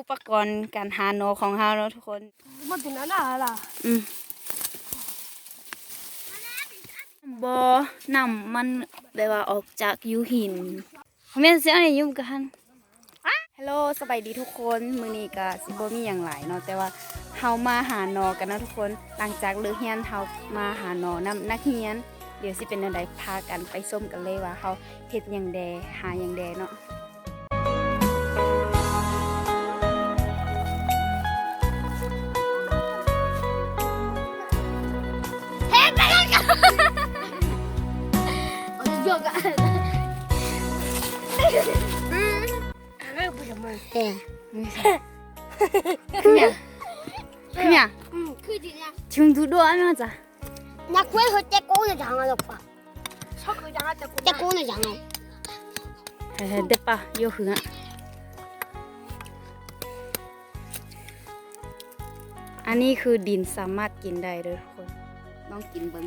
อุปกรณ์การหาหนอของเฮาเนาะทุกคนมันเป็นอะไรล่ะอืมบ่น้ำมันแบบว่าออกจากอยูหินแม่นสิเอันนี้ยุ่งกันฮัลโหลสบายดีทุกคนมื้อนี้ก็สิบ่มีหยังหลายเนาะแต่ว่าเฮามาหาหนอกันนะทุกคนหลังจากเลิกเรียนเฮามาหาหนอนำนักเรียน เดี๋ยวสิเป็นจังไดพากันไปส้มกันเลยว่าเฮาเฮ็ดหยังแดหาหยังแดเนาะ 네. 그냥 그냥 응, 그 냥. 지금 누로 하면서 나 그래서 떼꼬는 장어 오 빠. 석을 장어 떼 꼬. 떼꼬는 장 어. 그래서 내빠 요흐 가. อันนี้คือดินสามารถกินได้เลยทุกคน น้องกินเบิ้ง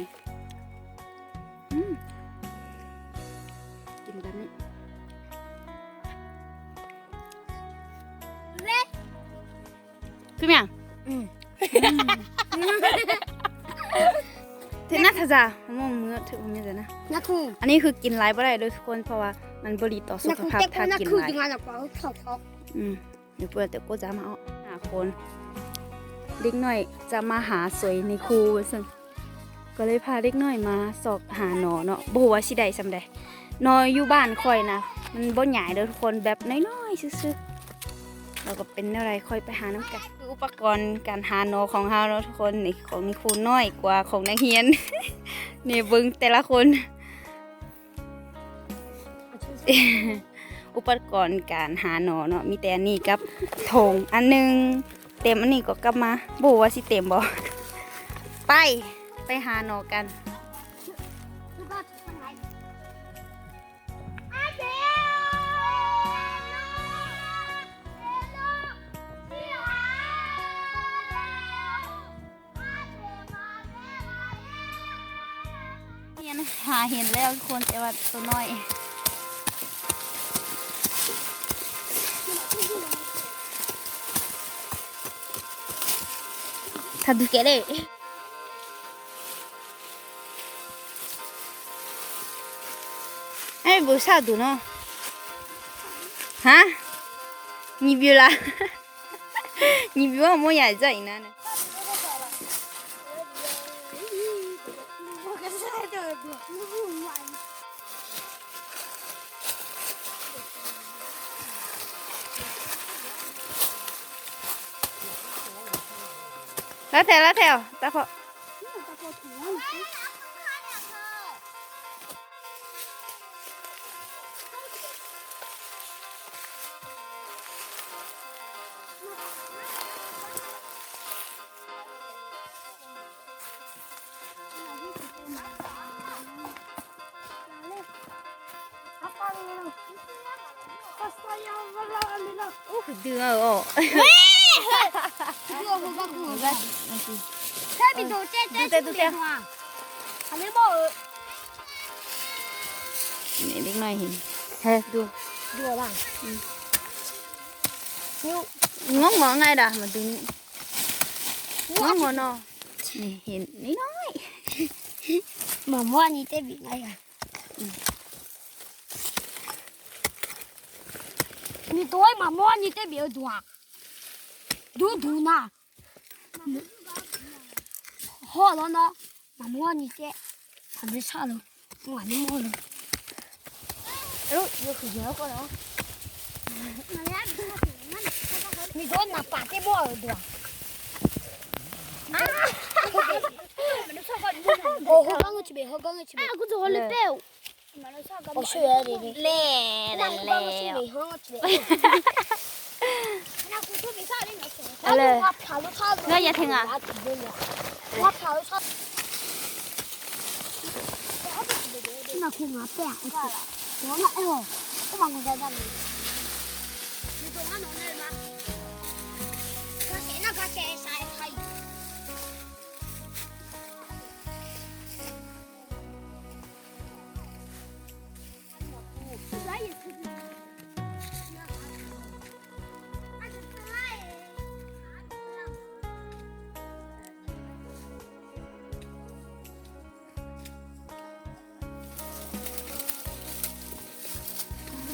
จ้ะมะม่วงมื้อถือว่ามีจ้ะนะ นักคู่อันนี้คือกินไลฟ์บ่ได้เลยทุกคนเพราะว่ามันบริต่อสุขภาพเต็กถ้านักกินคู่ไลกินฟ์มาหนักกว่าเขาชอบอืมเดี๋ยวเพื่อนแต่กูจะมาเอาหาคนเด็กหน่อยจะมาหาสวยในครูซึ่งก็เลยพาเด็กหน่อยมาสอบหาหนอเนาะบ่ว่าสิได้สำใดหนออยู่บ้านคอยนะมันบ่ใหญ่เด้อทุกคนแบบน้อยๆซื่อๆ แล้วก็เป็นอะไรค่อยไปหาน้ำกันคืออุปกรณ์การหาหนอของเฮาเนาะทุกคนนี่ของนี่ครูน้อยกว่าของนักเรียนนี่เบิ่งแต่ละคนอุปกรณ์การหาหนอเนาะมีแต่อันนี้กับถงอันหนึงเต็มอันนี้ก็กลับมาบว่าสิเต็มบ่ไปไปหาหนอกัน แล้วทุกคนแต่ว่าตัวน้อยถ้าดูแกได้ไอ้บุษาดูเนาะฮะนี่บิวละนี่บิวว่าม่อยากใจนะ lá theo lá theo. Ta phọ Hãy subscribe cho kênh Ghiền Mì Gõ Để không bỏ lỡ những video hấp dẫn thế mình đồ che che chút tiền hòa hắn lấy bộ mẹ đứng này hình he đùa đùa bằng như ngóng ngó ngay đã mà từ ngóng ngó nó này hiện mấy nói mà mua như thế bị ngay à như tối mà mua như thế bị ở đùa 留毒呢。好了呢，妈妈你在，还没吃呢，我还没摸呢。哎呦，又很黏糊。你给我拿把这摸耳朵。啊！我去背，我学的。เอาเลย 我跑了他。 เงยอย่าถึงอ่ะ 我跑了他。那空啊，背啊，我那哎呦，我忙我在那里。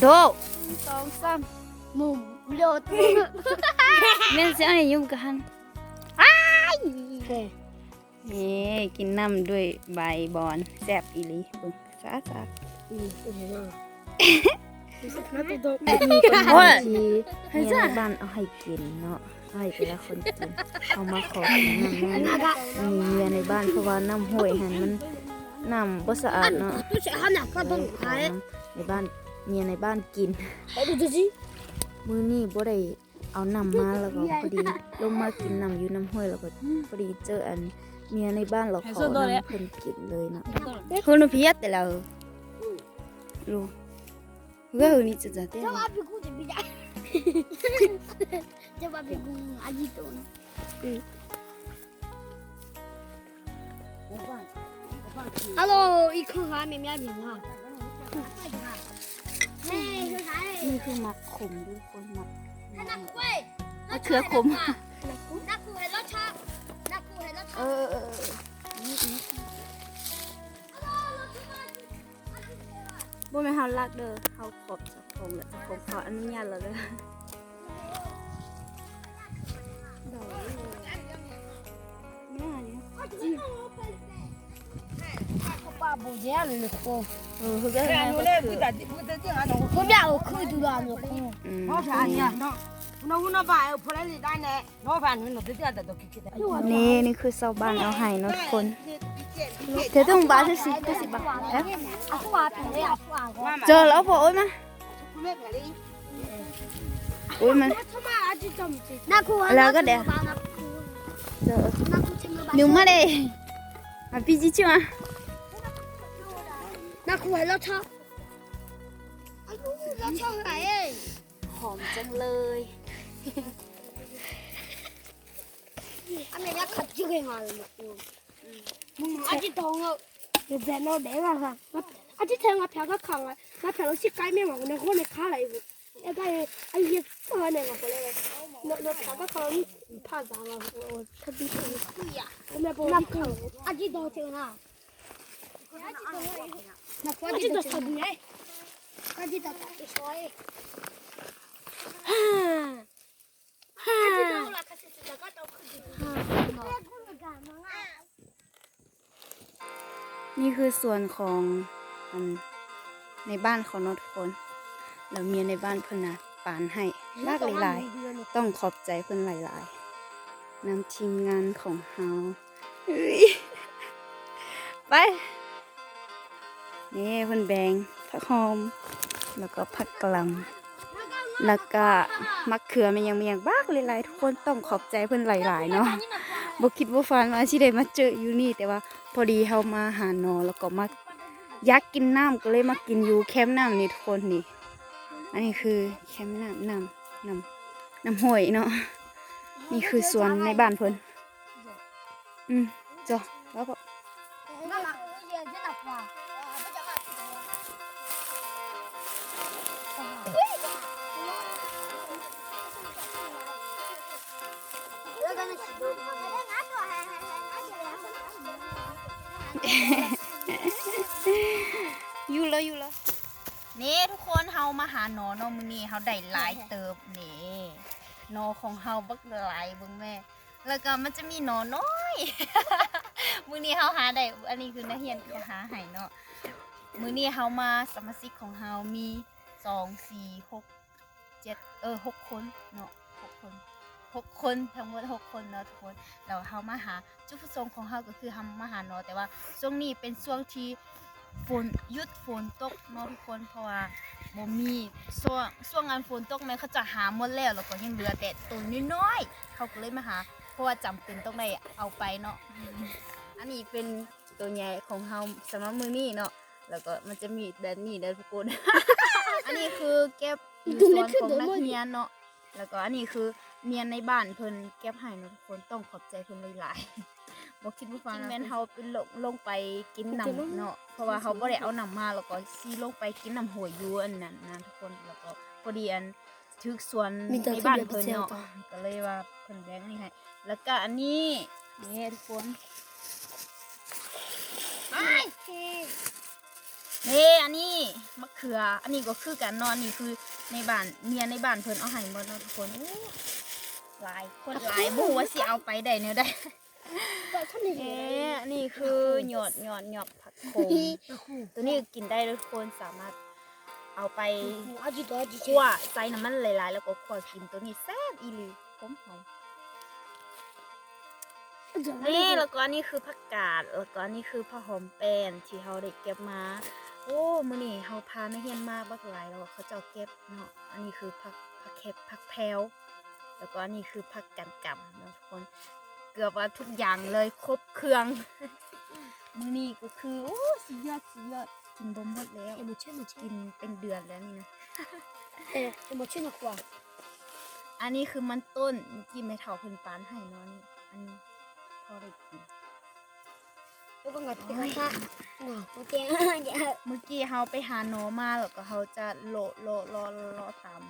โดสองสามมุมโดดแม่นสิเอะไรยุ่มกันาเย้กินน้ำด้วยใบบอนแซ่บอีหลีเบิ่งสาามอืมโยให้บ้านเอาให้กินเนาะเอาให้แต่ละคนกินเอามาขอกินน้ำน้ำมีเมียในบ้านเพราะว่าน้ำห่วยหันมันน้ำบ่สะอาดเนาะในบ้าน เมียในบ้านกินไปดูจิมือนี่บ่ได้เอานำมาแล้วก็พอดีลงมากินนำอยู่น้ำห้วยแล้วก็พอดีเจออันเมียในบ้านเราขอนำเพิ่นกินเลยเนาะคนพิยัดแต่เรารู้ก็คือนี่จะจะเต้นจะว่าไปกูจะไม่ได้จะว่าไปกูอาจิโตนะฮัลโหลอีกครั้งค่ะแมีแม่พี่ค่ะ นี่คือหมักขมดูคนมักมะเขือขมนักกูเห็นรสชาตินักกูเห็นรสชาติเออเออนี่นี่บ่แม่นเฮาลักเด้อเฮาขอบสักคงแล้วผมขออนุญาตแล้วเด้อดอเนี่ยอันนี้ Папа, будем легко. 그냥 그도 안 놓고. 어서 아니야. 너 nó vào phụ lấy gì nó vào nó tới giờ áo hải nó khôn thế tôi không bán cho xí đẹp giờ nếu mà à bị gì chưa น่ากลัวแล้วชอบอายุแล้วชอบไหหอมจังเลยอันนี้ยักขัดจุกยังไงมึงอาทิตย์ทงอะเดี๋ยวแบนเอาแดี๋ยวค่ะอาทิตย์ทองมาแผวก็ขังอะมาแถวเราชิคกี้ไม่หวังในห้องในข้าอะยบุไอ้ไอ้ไอ้เหี้ยเออเนี่ยมาเลยเนกนกาถวก็ขังผ่าจ้าเราทำดีทำดีอะไม่บอกนับขังอาทิตย์ทองเท่าไหร่ No, kładzie do, do spodnie. Kładzie do นี่คือส่วนของอในบ้านของนทุคนแล้วเมียในบ้านเพิ่นนะปานให้ลากหลายๆ ต้องขอบใจเพิ่นหลายๆนำทีมงานของเฮาไป นี่เพิ่นแบงผักหอม แล้วก็ผักกล่ำแล้วก็มะเขือมันยังมีอย่างบ้ากหลายๆทุกคนต้องขอบใจเพิ่อนหลายๆเนาะบ่คิดว่าฝันว่าสิได้มาเจออยู่นี่แต่ว่าพอดีเฮามาหาหนอแล้วก็มาอยากกินน้ำก็เลยมากินอยู่แคมป์น้ำนี่ทุกคนนี่ อันนี้คือแคมป์น้ำน้ำน้ำน้ำห้วยเนาะนี่คือสวนในบ้านเพิ่อนอืมจ้ะแล้วก็ อยู่แล้วอยู่แล้วนี่ทุกคนเฮามาหาหนอเนาะมื้อนี้เฮาได้หลายเติบนี่หนอของเฮาบักหลายเบิ่งแม่ แล้วก็มันจะมีหนอน้อย มือนี้เฮาหาได้ อันนี้คือนักเรียนจะหาให้เนาะ มือนี้เฮามาสมาชิกของเฮามีสองสี่หกเจ็ดเออหกคนเนาะหกคน หกคนทั้งหมดหกคนเนาะทุกคนแล้วเฮามาหาจุดประสงค์ของเฮาก็คือเฮามาหาหนอแต่ว่าช่วงนี้เป็นช่วงที่ฝนหยุดฝนตกเนาะทุกคนเพราะว่าบ่มีช่วงช่วงงานฝนตกแม่เขาจะหาหมดแล้วแล้วก็ยังเหลือแต่ตัวน้อยๆเขาก็เลยมาหา เพราะว่าจำเป็นต้องได้เอาไปเนาะอันนี้เป็นตัวใหญ่ของเฮาสำหรับมือนี้เนาะแล้วก็มันจะมีแบบนี้เด้อทุกคน อันนี้คือเก็บอยู่ส่วนของนักเรียนเนาะแล้วก็อันนี้คือ เนียนในบ้านเพิ่นเก็บให้เนาะทุกคนต้องขอบใจเพิ่นหลายๆบ่คิดว่าฟังแม่นเฮาเป็นลงลงไปกินน้ำเนาะเพราะว่าเฮาบ่ได้เอาน้ำมาแล้วก็สิลงไปกินน้ำหวยอยู่อันนั้นนะทุกคนแล้วก็พอดีอันทึกสวนมีแต่ในบ้านที่เพิ่นเดียวเนาะไปเซลล์ก็เลยว่าเพิ่นแบ่งนี่ให้แล้วก็อันนี้นี่ทุกคนนี่อันนี้มะเขือ อันนี้ก็คือกันเนาะอันนี้คือในบ้านเมียในบ้านเพิ่นเอาให้หมดเนาะทุกคนอู้ หลายคนหลายบ่รู้ว่าสิเอาไปได้แนวใดก็ท่านนี่เอ๊ะอันนี้คือหยอดหยอดหยอดผักโขมตัวนี้กินได้เลยทุกคนสามารถเอาไปอาจิตอาจิคั่วใส่น้ำมันหลายๆ แล้วก็คั่วกินตัวนี้แซ่บอีหลีหอมหอมนี่แล้วก็อันนี้คือผักกาดแล้วก็อันนี้คือผักหอมแป้นที่เราได้เก็บมา โอ้มื้อนี้เฮาพานักเรียนมาบักหลายแล้วเขาเจ้าเก็บเนาะอันนี้คือผักผักเข็บผักแพรว แล้วก็อันนี้คือผักกันกำเนาะทุกคน เกือบว่าทุกอย่างเลยครบเครื่องมื้อนี้ก็คือโอ้สุดยอดสุดยอดกินบ่หมดแล้วเอ็มเช่นเช่กินเป็นเดือนแล้วนี่นะเอ็มเช่นกว่าอันนี้คือมันต้นเมื่อกี้ไม่เท่าเพิ่นปานให้เนาะนี่อันนี้พอได้กินแล้วก็งัดไปข้างหน้าโอเคเดี๋ยวเมื่อกี้เฮาไปหาหนอมาแล้วก็เฮาจะโลโลโลโลตาม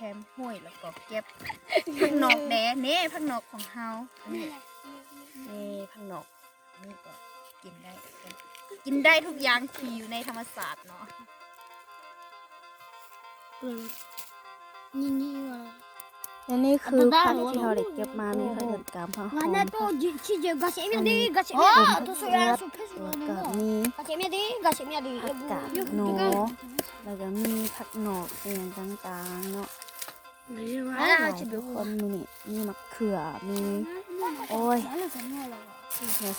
แคมป์ห้วยแล้วก็เก็บผักนอกแดงนี่ผักนอกของเฮาอันนี้นี่ผักนอกอันนี่ก็กินได้กันกินได้ทุกอย่างที่อยู่ในธรรมศาสตร์เนาะนี่นี่ว่าและนี่คือผัผักกที่ที่เราเราได้ได้เก็เก็บบมามามีมีผัผักกเดืเดืออนดกามผักหอวันนั้นมก็ชิเจกาเซมีดีกาเซมีตัวสุราสุเพสุแล้วก็มีกาเซมีดีกาเซมีดีผักกาดหนอแล้วก็มีผักหนอกอย่างต่างๆเนาะ อ่าหลายชิทุบุกคนมีนี่มีมะเขือมี โอ้ยแล้วจะไม่หรอ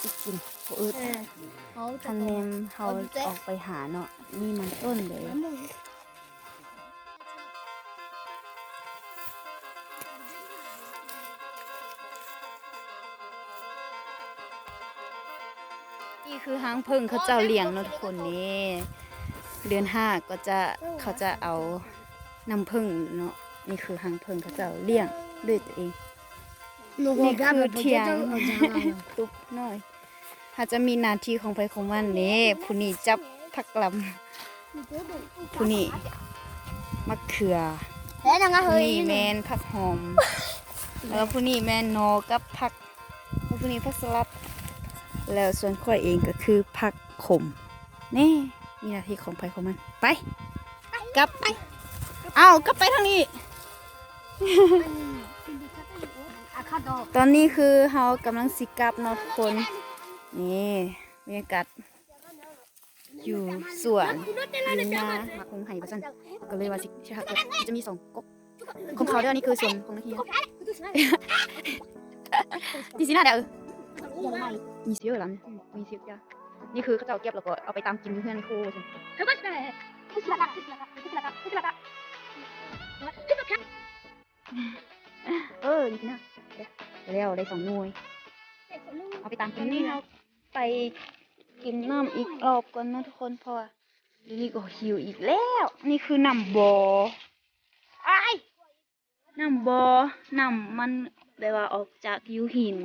สิกินอึดเขาคันแมมเฮาออกไปหาเนาะนี่มันต้นเลยนี่คือหางพึ่งเขาเจ้าเลี้ยงนะทุกคนนี่เดือนห้าก็จะเขาจะเอาน้ำพึ่งเนาะ นี่คือหางพึ่งเขาเจ้าเลี้ยงด้วยตัวเองนี่คือเทียงตุ๊บหน่อยถ้าจะมีหนาทีของไปของมันนี่ผู้นี้จับผักลำผู้นี้มะเขือแล้วนางก็เฮ้ยนี่แมนผักหอมแล้วผู้นี้แมนนอกับผักแล้วผู้นี้ผักสลัด แล้วส่วนข้อยเองก็คือผักขมนี่มีหนาทีของไปของมันไปกลับไป เอากลับไปทางนี้อาคาโด ตอนนี้คือเฮากำลังสิกลับเนาะทุกคน นี่บรรยากาศอยู่สวนมีนามาคงไห่ปะจันก็เลยว่าสิใช่ค่ะจะมีสองกกของเขาเด้วยอันนี้คือส่วนของนักเรียนดีสินะเดี๋ยวเอมีเสียแล้วเนี่ยมีเสียจ้ะนี่คือเขาจะเอาเก็บแล้วก็เอาไปตามกินเพื่อนครูใช่ไหม เออดีสินะเดี๋ยวแล้วได้สองหน่วย เอาไปตามกินนี่เราไปกินน้ำอีกรอบก่อนนะทุกคนเพราะว่าเดี๋ยวนี้ก็หิวอีกแล้ว นี่คือน้ำบอไอ้ายน้ำบอน้ำมันแบบว่าออกจากยูหิน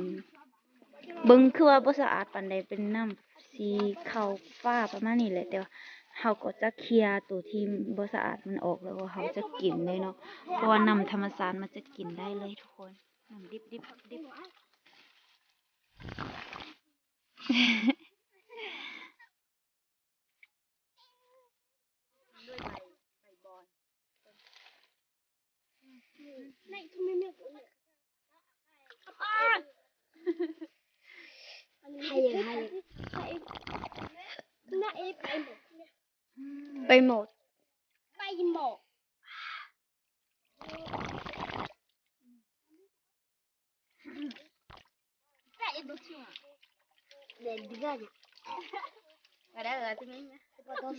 เบิ่งคือว่าบ่สะอาดปานใดเป็นน้ำสีขาวฟ้าประมาณนี้แหละแต่ว่า เขาก็จะเคลียร์ตัวที่บ่สะอาดมันออกแล้วก็เขาจะกินเลยเนาะเพราะว่าน้ำธรรมชาติมันจะกินได้เลยทุกคนน้ำดิบดิบดิบไม่ทำไมไม่ให้ยังให้น่าเอได้เลยที่นี่นะก็ต้องม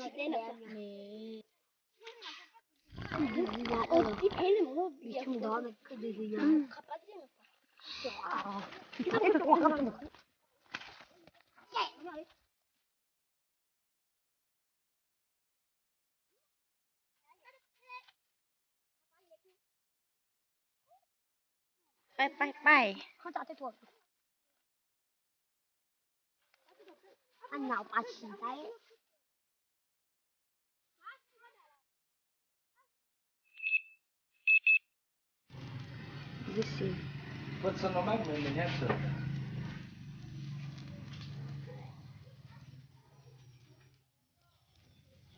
าเต้นแบบนี้นี่โอ้ที่เพลงมันก็บีชุ่มร้อนมันก็ดีดีนะขับไปเต้น ไปไปไปเขาจะเอาตัวอันหนาวปลาฉีได้ดูสิ Put some of my women have some.